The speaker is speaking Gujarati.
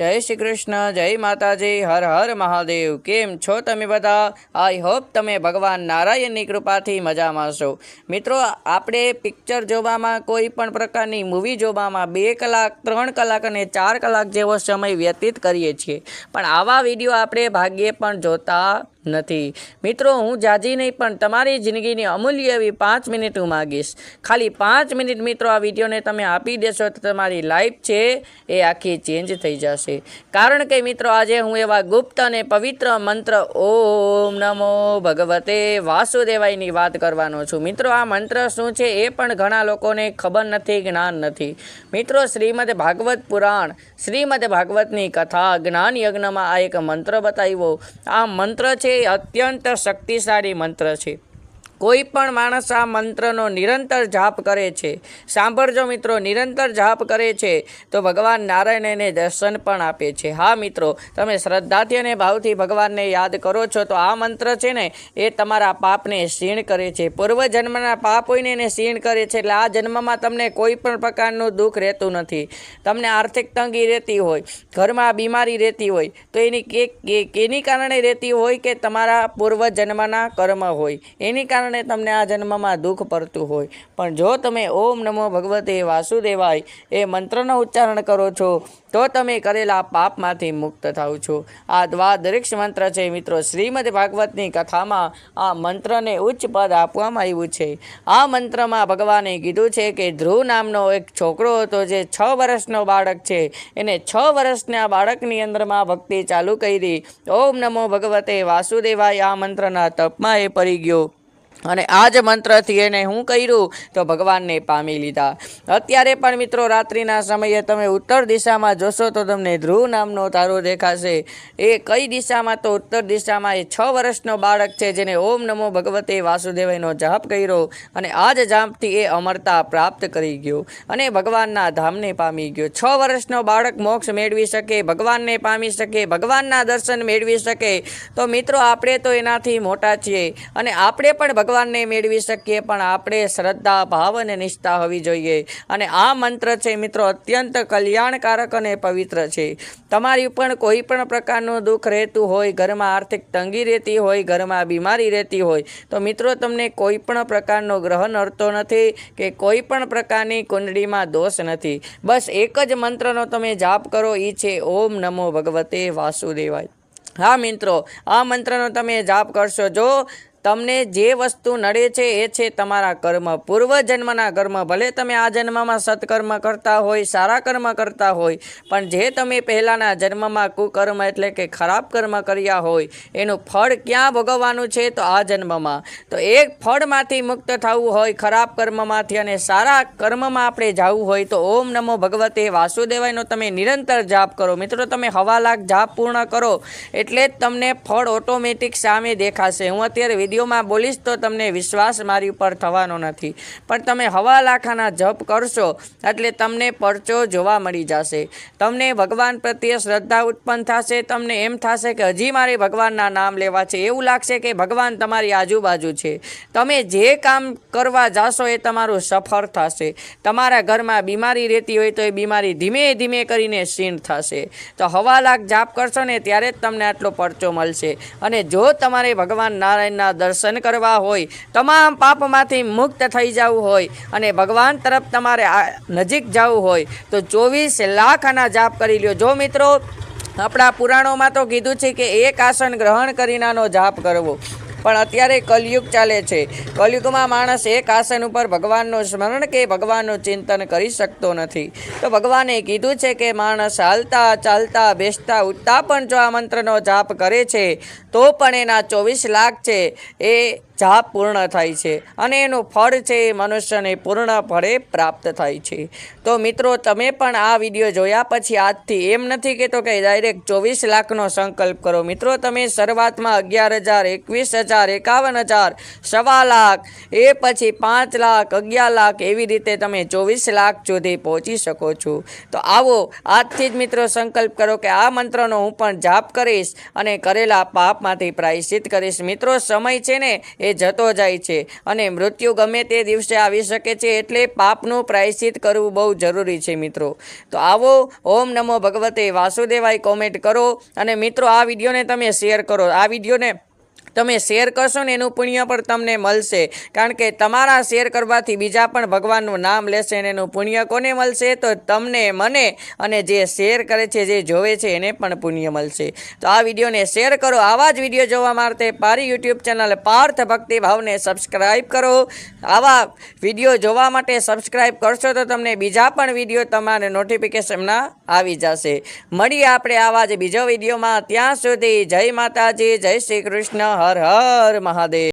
જય શ્રી કૃષ્ણ, જય માતાજી, હર હર મહાદેવ. કેમ છો તમે બધા? આઈ હોપ તમે ભગવાન નારાયણની કૃપાથી મજામાં છો. મિત્રો, આપણે પિક્ચર જોવામાં કોઈ પણ પ્રકારની મૂવી જોવામાં બે કલાક, ત્રણ કલાક અને ચાર કલાક જેવો સમય વ્યતીત કરીએ છીએ. પણ આવા વીડિયો આપણે ભાગ્યે પણ જોતા નથી. મિત્રો, હું જાજી નહીં, પણ તમારી જિંદગીની અમૂલ્ય એવી પાંચ મિનિટ હું માગીશ. ખાલી પાંચ મિનિટ, મિત્રો, આ વિડીયોને તમે આપી દેશો તો તમારી લાઈફ છે એ આખી ચેન્જ થઈ જશે. કારણ કે, મિત્રો, આજે હું એવા ગુપ્ત અને પવિત્ર મંત્ર ઓમ નમો ભગવતે વાસુદેવાયની વાત કરવાનો છું. મિત્રો, આ મંત્ર શું છે એ પણ ઘણા લોકોને ખબર નથી, જ્ઞાન નથી. મિત્રો, શ્રીમદ ભાગવત પુરાણ, શ્રીમદ ભાગવતની કથા, જ્ઞાન યજ્ઞમાં આ એક મંત્ર બતાવ્યો. આ મંત્ર છે એ અત્યંત શક્તિશાળી મંત્ર છે. કોઈ પણ માણસ આ મંત્રનો નિરંતર જાપ કરે છે, સાંભળજો મિત્રો, નિરંતર જાપ કરે છે, તો ભગવાન નારાયણ એને દર્શન પણ આપે છે. હા મિત્રો, તમે શ્રદ્ધાથી અને ભાવથી ભગવાનને યાદ કરો છો, તો આ મંત્ર છે ને, એ તમારા પાપને ક્ષીણ કરે છે. પૂર્વજન્મના પાપ હોઈને એને ક્ષીણ કરે છે, એટલે આ જન્મમાં તમને કોઈ પણ પ્રકારનું દુઃખ રહેતું નથી. તમને આર્થિક તંગી રહેતી હોય, ઘરમાં બીમારી રહેતી હોય, તો એની કે કેની કારણે રહેતી હોય કે તમારા પૂર્વજન્મના કર્મ હોય? એની કારણે તમને આ જન્મમાં દુઃખ પડતું હોય. પણ જો તમે ઓમ નમો ભગવતે વાસુદેવાય એ મંત્રનો ઉચ્ચારણ કરો છો, તો તમે કરેલા પાપમાંથી મુક્ત થાવ છો. આ દ્વાદરીક્ષ મંત્ર છે મિત્રો. શ્રીમદ ભાગવતની કથામાં આ મંત્રને ઉચ્ચ પદ આપવામાં આવ્યું છે. આ મંત્રમાં ભગવાને કીધું છે કે ધ્રુવ નામનો એક છોકરો હતો જે છ વર્ષનો બાળક છે. એને છ વર્ષના બાળકની અંદરમાં ભક્તિ ચાલુ કરી. ઓમ નમો ભગવતે વાસુદેવાય આ મંત્રના તપમાં એ પડી ગયો. અને આ જ મંત્રથી એને હું કર્યું તો ભગવાનને પામી લીધા. અત્યારે પણ મિત્રો રાત્રિના સમયે તમે ઉત્તર દિશામાં જોશો તો તમને ધ્રુવ નામનો તારો દેખાશે. એ કઈ દિશામાં તો ઉત્તર દિશામાં એ છ વર્ષનો બાળક છે જેને ઓમ નમો ભગવતે વાસુદેવનો જાપ કર્યો અને આ જ જાપથી એ અમરતા પ્રાપ્ત કરી ગયો અને ભગવાનના ધામને પામી ગયો. છ વર્ષનો બાળક મોક્ષ મેળવી શકે, ભગવાનને પામી શકે, ભગવાનના દર્શન મેળવી શકે. તો મિત્રો આપણે તો એનાથી મોટા છીએ અને આપણે પણ ભગવાનને મેળવી શકીએ, પણ આપણે શ્રદ્ધા, ભાવ અને નિષ્ઠા હોવી જોઈએ. અને આ મંત્ર છે, મિત્રો, અત્યંત કલ્યાણકારક અને પવિત્ર છે. તમારી પણ કોઈ પણ પ્રકારનું દુઃખ રહેતું હોય, ઘરમાં આર્થિક તંગી રહેતી હોય, ઘરમાં બીમારી રહેતી હોય, તો મિત્રો, તમને કોઈ પણ પ્રકારનો ગ્રહ નડતો નથી કે કોઈ પણ પ્રકારની કુંડળીમાં દોષ નથી. બસ એક જ મંત્રનો તમે જાપ કરો એ છે, ઓમ નમો ભગવતે વાસુદેવાય. હા, મિત્રો, આ મંત્રનો તમે જાપ કરશો જો તમને જે વસ્તુ નડે છે એ છે તમારા કર્મ. પૂર્વ જન્મના કર્મ, ભલે તમે આ જન્મમાં સત્કર્મ કરતા હોય, સારા કર્મ કરતા હોય, પણ જે તમે પહેલાંના જન્મમાં કુકર્મ એટલે કે ખરાબ કર્મ કર્યા હોય, એનું ફળ ક્યાં ભોગવવાનું છે? તો આ જન્મમાં. તો એક ફળમાંથી મુક્ત થવું હોય, ખરાબ કર્મમાંથી અને સારા કર્મમાં આપણે જવું હોય, તો ઓમ નમો ભગવતે વાસુદેવાયનો તમે નિરંતર જાપ કરો. મિત્રો, તમે હવા લાખ જાપ પૂર્ણ કરો, એટલે જ તમને ફળ ઓટોમેટિક સામે દેખાશે. હું અત્યારે વિડીયોમાં બોલીશ તો તમને વિશ્વાસ મારી ઉપર થવાનો નથી. પણ તમે હવા લાખાના જપ કરશો એટલે તમને પરચો જોવા મળી જશે. તમને ભગવાન પ્રત્યે શ્રદ્ધા ઉત્પન્ન થશે. તમને એમ થશે કે હજી મારે ભગવાનના નામ લેવા છે. એવું લાગશે કે ભગવાન તમારી આજુબાજુ છે. તમે જે કામ કરવા જાશો એ તમારું સફળ થશે. તમારા ઘરમાં બીમારી રહેતી હોય તો એ બીમારી ધીમે ધીમે કરીને ક્ષીણ થશે. તો હવા લાખ જાપ કરશો ને ત્યારે જ તમને આટલો પરચો મળશે. અને જો તમારે ભગવાન નારાયણના દર્શન કરવા હોય, તમામ પાપમાંથી મુક્ત થઈ જવું હોય અને ભગવાન તરફ તમારે નજીક જવું હોય, તો ચોવીસ લાખ આના જાપ કરી લ્યો. જો મિત્રો, આપણા પુરાણોમાં તો કીધું છે કે એક આસન ગ્રહણ કરીનાનો જાપ કરવો. પણ અત્યારે કલયુગ ચાલે છે. કલયુગમાં માણસ એક આસન ઉપર ભગવાનનું સ્મરણ કે ભગવાનનું ચિંતન કરી શકતો નથી. તો ભગવાને કીધું છે કે માણસ હાલતા, ચાલતા, બેસતા, ઉઠતા પણ જો આ મંત્રનો જાપ કરે છે, તો પણ એના ચોવીસ લાખ છે. એ જાપ પૂર્ણ થાય છે અને એનું ફળ છે એ મનુષ્યને પૂર્ણ ફળે પ્રાપ્ત થાય છે. તો મિત્રો, તમે પણ આ વીડિયો જોયા પછી આજથી એમ નથી કહેતો કે ડાયરેક્ટ ચોવીસ લાખનો સંકલ્પ કરો. મિત્રો, તમે શરૂઆતમાં અગિયાર હજાર, એકવીસ હજાર, એકાવન હજાર, સવા લાખ, એ પછી પાંચ લાખ, અગિયાર લાખ એવી રીતે તમે ચોવીસ લાખ સુધી પહોંચી શકો છો. તો આવો આજથી જ મિત્રો સંકલ્પ કરો કે આ મંત્રનો હું પણ જાપ કરીશ અને કરેલા પાપમાંથી પ્રાયશ્ચિત કરીશ. મિત્રો, સમય છે ને એ જતો જાય છે અને મૃત્યુ ગમે તે દિવસે આવી શકે છે એટલે પાપનું પ્રાયશ્ચિત કરવું બહુ જરૂરી છે મિત્રો. તો આવો ઓમ નમો ભગવતે વાસુદેવાય કોમેન્ટ કરો અને મિત્રો, આ વિડીયોને તમે શેર કરો. આ વિડીયોને તમે શેર કરશો ને એનું પુણ્ય પણ તમને મળશે. કારણ કે તમારા શેર કરવાથી બીજા પણ ભગવાનનું નામ લેશે અને એનું પુણ્ય કોને મળશે? તો તમને, મને અને જે શેર કરે છે, જે જોવે છે, એને પણ પુણ્ય મળશે. તો આ વિડીયોને શેર કરો. આવા જ વીડિયો જોવા માટે પારી યુટ્યુબ ચેનલ પાર્થ ભક્તિ ભાવને સબસ્ક્રાઈબ કરો. આવા વીડિયો જોવા માટે સબસ્ક્રાઈબ કરશો તો તમને બીજા પણ વીડિયો તમારે નોટિફિકેશનમાં આવી જશે. મળીએ આપણે આવા જ બીજો વિડીયોમાં. ત્યાં સુધી જય માતાજી, જય શ્રી કૃષ્ણ. હર હર મહાદેવ